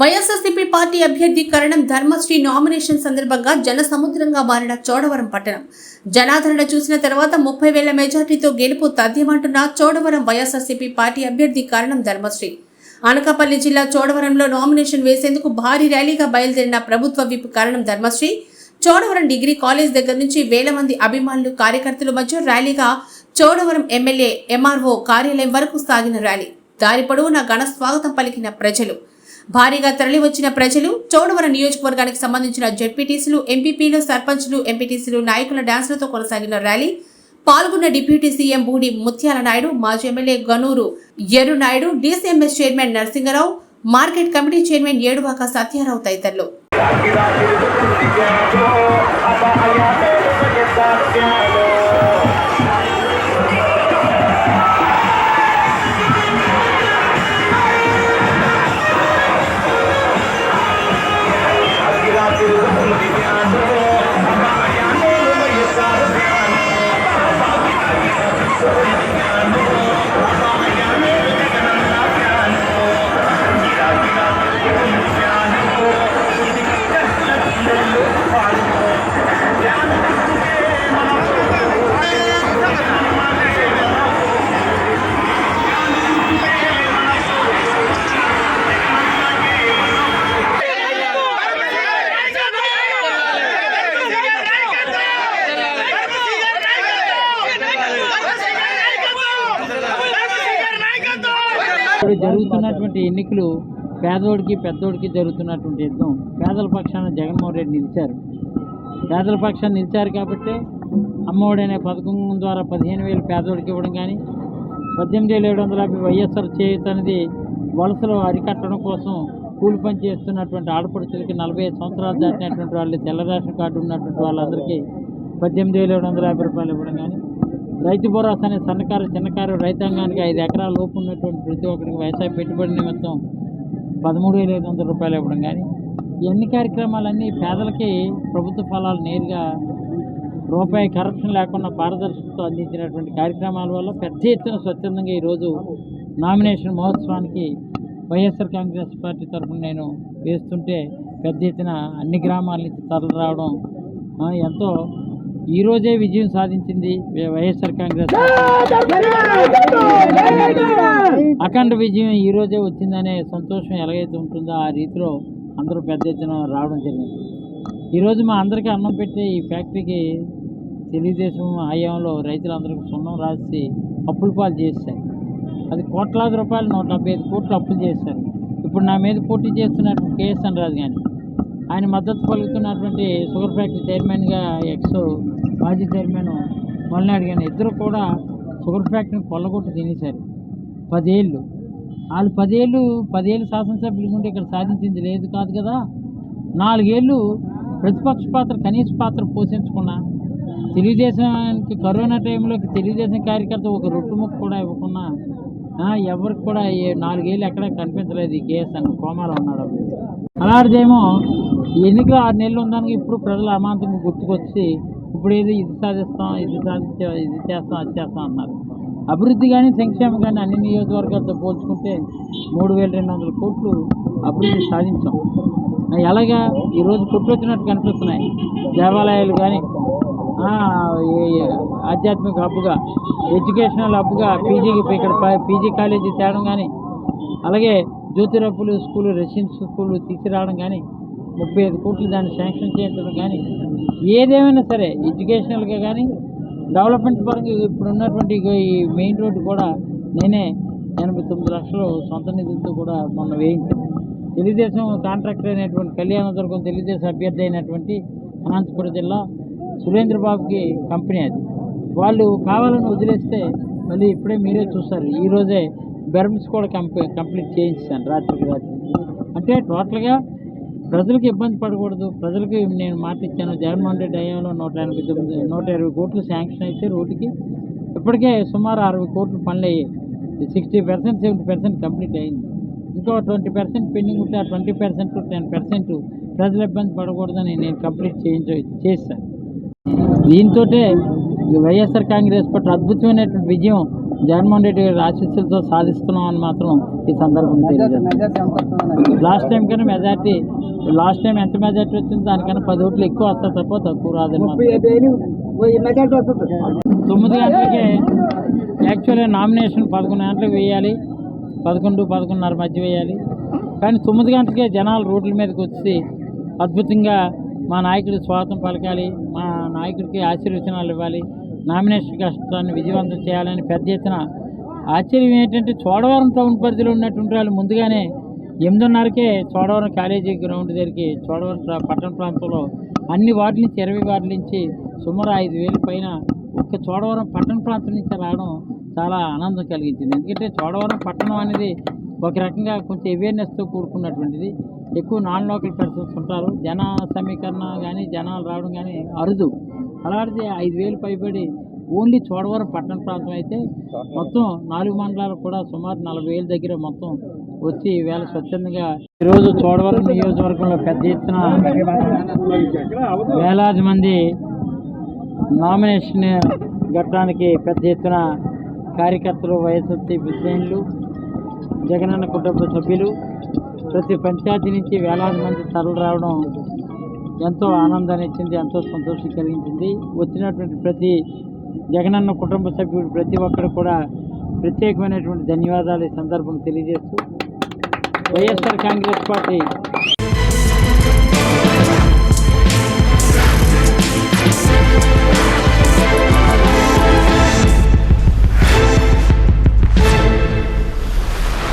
YSRCP party అభ్యర్థి కరణం Dharmasri nomination సందర్భంగా జనసముద్రంగా మారిన చోడవరం పట్టణం. జనాదరణ చూసిన తర్వాత ముప్పై వేల మెజార్టీతో గెలుపు తథ్యమంటున్న చోడవరం వైఎస్ఆర్సీపీ పార్టీ అభ్యర్థి కరణం ధర్మశ్రీ. అనకాపల్లి జిల్లా చోడవరంలో నామినేషన్ వేసేందుకు భారీ ర్యాలీగా బయలుదేరిన ప్రభుత్వ whip Karanam Dharmasri. Chodavaram degree college దగ్గర నుంచి వేల మంది అభిమానులు కార్యకర్తల మధ్య ర్యాలీగా చోడవరం ఎమ్మెల్యే ఎంఆర్ఓ కార్యాలయం వరకు సాగిన ర్యాలీ. దారి పొడవునా ఘన స్వాగతం పలికిన ప్రజలు. భారీగా తరలివచ్చిన ప్రజలు చోడవరం నియోజకవర్గానికి సంబంధించిన జెడ్పీటీసీలు ఎంపీపీలు సర్పంచ్లు ఎంపీటీసీలు నాయకుల డాన్సులతో కొనసాగిన ర్యాలీ పాల్గొన్న డిప్యూటీ సీఎం బూడి ముత్యాల నాయుడు మాజీ MLA Ganuru Erru Naidu DCMS chairman Narasingarao market committee chairman Eduvaka Satyarao తదితరులు జరుగుతున్నటువంటి ఎన్నికలు పేదోడికి పెద్దోడికి జరుగుతున్నటువంటి యుద్ధం. పేదల పక్షాన జగన్మోహన్ రెడ్డి నిలిచారు. పేదల పక్షాన్ని నిలిచారు కాబట్టి అమ్మఒడనే అనే పథకం ద్వారా పదిహేను వేలు పేదోడికి ఇవ్వడం కానీ పద్దెనిమిది వేల ఏడు వందల యాభై వైఎస్ఆర్ చేయుత అనేది వలసలు అరికట్టడం కోసం కూలి పని చేస్తున్నటువంటి ఆడపడుచులకి నలభై ఐదు సంవత్సరాలు దాటినటువంటి వాళ్ళు తెల్ల రేషన్ కార్డు ఉన్నటువంటి వాళ్ళందరికీ పద్దెనిమిది వేల ఏడు వందల యాభై రూపాయలు ఇవ్వడం కానీ రైతు భరోసా అనే సన్నకారు చిన్నకారు రైతాంగానికి ఐదు ఎకరాల లోపు ఉన్నటువంటి ప్రతి ఒక్కరికి వ్యవసాయ పెట్టుబడి నిమిత్తం పదమూడు వేల ఐదు వందల రూపాయలు ఇవ్వడం కానీ ఇవన్నీ కార్యక్రమాలన్నీ పేదలకి ప్రభుత్వ ఫలాలు నేరుగా రూపాయి కరప్షన్ లేకుండా పారదర్శకతో అందించినటువంటి కార్యక్రమాల వల్ల పెద్ద ఎత్తున స్వచ్ఛందంగా ఈరోజు నామినేషన్ మహోత్సవానికి వైఎస్ఆర్ కాంగ్రెస్ పార్టీ తరఫున నేను వేస్తుంటే పెద్ద ఎత్తున అన్ని గ్రామాల నుంచి తరలి రావడం ఎంతో ఈరోజే విజయం సాధించింది వైఎస్ఆర్ కాంగ్రెస్ అఖండ విజయం ఈ రోజే వచ్చిందనే సంతోషం ఎలాగైతే ఉంటుందో ఆ రీతిలో అందరూ పెద్ద ఎత్తున రావడం జరిగింది. ఈరోజు మా అందరికీ అన్నం పెట్టే ఈ ఫ్యాక్టరీకి తెలుగుదేశం హయాంలో రైతులందరికీ సున్నం రాసి అప్పుల పాలు చేశారు. అది కోట్లాది రూపాయలు నూట డెబ్బై ఐదు కోట్లు అప్పులు చేశారు. ఇప్పుడు నా మీద పోటీ చేస్తున్నటువంటి కేఎస్ఎన్ రాజు కానీ ఆయన మద్దతు పలుకుతున్నటువంటి షుగర్ ఫ్యాక్టరీ చైర్మన్గా ఎక్స్ మాజీ చైర్మన్ మొలనాడు కానీ ఇద్దరు కూడా షుగర్ ఫ్యాక్టరీని కొల్లగొట్టి తినేశారు. పదేళ్ళు. వాళ్ళు పదేళ్ళు పదేళ్ళు శాసనసభ్యులు ఉంటే ఇక్కడ సాధించింది లేదు కాదు కదా. నాలుగేళ్ళు ప్రతిపక్ష పాత్ర కనీస పాత్ర పోషించకుండా తెలుగుదేశానికి కరోనా టైంలోకి తెలుగుదేశం కార్యకర్త ఒక రొట్టు ముక్క కూడా ఇవ్వకుండా ఎవరికి కూడా నాలుగేళ్ళు ఎక్కడ కనిపించలేదు ఈ కేసు అని కోమాలో ఉన్నాడు. అలాంటిదేమో ఎన్నిక ఎన్నికలు ఆరు నెలలు ఉందానికి ఇప్పుడు ప్రజలు అమాంతం గుర్తుకొచ్చి ఇప్పుడు ఏది ఇది సాధిస్తాం ఇది సాధించా ఇది చేస్తాం అది చేస్తాం అన్నారు. అభివృద్ధి కానీ సంక్షేమం కానీ అన్ని నియోజకవర్గాలతో పోల్చుకుంటే మూడు వేల రెండు వందల కోట్లు అభివృద్ధి సాధించాం. ఎలాగా? ఈరోజు కొట్టొచ్చినట్టు కనిపిస్తున్నాయి. దేవాలయాలు కానీ ఆధ్యాత్మిక హబ్గా ఎడ్యుకేషనల్ హబ్గా పీజీకి ఇక్కడ పీజీ కాలేజీ తేడం కానీ అలాగే జ్యోతిరప్పులు స్కూలు రెసిడెన్షియల్ స్కూలు తీసుకురావడం కానీ ముప్పై ఐదు కోట్లు దాన్ని శాంక్షన్ చేయడం కానీ ఏదేమైనా సరే ఎడ్యుకేషనల్గా కానీ డెవలప్మెంట్ పరంగా ఇప్పుడు ఉన్నటువంటి ఈ మెయిన్ రోడ్డు కూడా నేనే ఎనభై తొమ్మిది లక్షలు సొంత నిధులతో కూడా మొన్న వేయించాను. తెలుగుదేశం కాంట్రాక్టర్ అయినటువంటి కళ్యాణదుర్గం తెలుగుదేశం అభ్యర్థి అయినటువంటి అనంతపురం జిల్లా సురేంద్రబాబుకి కంపెనీ అది. వాళ్ళు కావాలని వదిలేస్తే మళ్ళీ ఇప్పుడే మీరే చూస్తారు. ఈరోజే బెర్మ్స్ కూడా కంప్లీట్ చేయించాను రాత్రికి రాత్రి అంటే టోటల్గా ప్రజలకు ఇబ్బంది పడకూడదు. ప్రజలకు నేను మాట ఇచ్చాను. జగన్మోహన్ రెడ్డి హయాంలో నూట ఎనభై తొమ్మిది నూట ఇరవై కోట్లు శాంక్షన్ అయితే రోడ్డుకి ఇప్పటికే సుమారు అరవై కోట్లు పనులు అయ్యాయి sixty percent seventy percent complete అయింది. ఇంకో ట్వంటీ పర్సెంట్ పెండింగ్ ఉంటే ఆ ట్వంటీ పర్సెంట్ టెన్ పర్సెంట్ ప్రజలు ఇబ్బంది పడకూడదని నేను కంప్లీట్ చేయించ చేస్తాను దీంతో వైఎస్ఆర్ కాంగ్రెస్ పార్టీ అద్భుతమైనటువంటి విజయం జగన్మోహన్ రెడ్డి గారి ఆశీస్సులతో సాధిస్తున్నాం అని మాత్రం ఈ సందర్భంగా లాస్ట్ టైం కన్నా మెజార్టీ లాస్ట్ టైం ఎంత మెజార్టీ వచ్చిందో దానికన్నా పది ఓట్లు ఎక్కువ వస్తాయి తప్ప తక్కువ రాదని తొమ్మిది గంటలకే యాక్చువల్గా నామినేషన్ పదకొండు గంటలకు వేయాలి. పదకొండు పదకొండున్నర మధ్య వేయాలి. కానీ తొమ్మిది గంటలకే జనాలు రోడ్ల మీదకి వచ్చి అద్భుతంగా మా నాయకుడి స్వాగతం పలకాలి మా నాయకుడికి ఆశీర్వచనాలు ఇవ్వాలి. నామినేషన్ కష్టాన్ని విజయవంతం చేయాలని పెద్ద ఎత్తున ఆశ్చర్యం ఏంటంటే చోడవరం టౌన్ పరిధిలో ఉన్నటువంటి వాళ్ళు ముందుగానే ఎనిమిదిన్నరకే చోడవరం కాలేజీ గ్రౌండ్ దగ్గరికి చోడవరం పట్టణ ప్రాంతంలో అన్ని వార్డుల నుంచి ఇరవై వార్డుల నుంచి సుమారు ఐదు వేల పైన ఒక్క చోడవరం పట్టణ ప్రాంతం నుంచి రావడం చాలా ఆనందం కలిగించింది. ఎందుకంటే చోడవరం పట్టణం అనేది ఒక రకంగా కొంచెం అవేర్నెస్తో కూడుకున్నటువంటిది. ఎక్కువ నాన్ లోకల్ పర్సన్స్ ఉంటారు. జన సమీకరణ కానీ జనాలు రావడం కానీ అరుదు. అలాంటిది ఐదు వేలు పైబడి ఓన్లీ చోడవరం పట్టణ ప్రాంతం అయితే మొత్తం నాలుగు మండలాలు కూడా సుమారు నలభై వేల దగ్గర మొత్తం వచ్చి వేళ స్వచ్ఛందంగా ఈరోజు చోడవరం నియోజకవర్గంలో పెద్ద ఎత్తున వేలాది మంది నామినేషన్ ఘట్టానికి పెద్ద ఎత్తున కార్యకర్తలు వైఎస్ఆర్సీపీ శ్రేణులు జగనన్న కుటుంబ సభ్యులు ప్రతి పంచాయతీ నుంచి వేలాది మంది తరలి రావడం ఎంతో ఆనందాన్ని ఇచ్చింది ఎంతో సంతోషం కలిగించింది. వచ్చినటువంటి ప్రతి జగనన్న కుటుంబ సభ్యుడు ప్రతి ఒక్కరు కూడా ప్రత్యేకమైనటువంటి ధన్యవాదాలు ఈ సందర్భం తెలియజేస్తూ వైఎస్ఆర్ కాంగ్రెస్ పార్టీ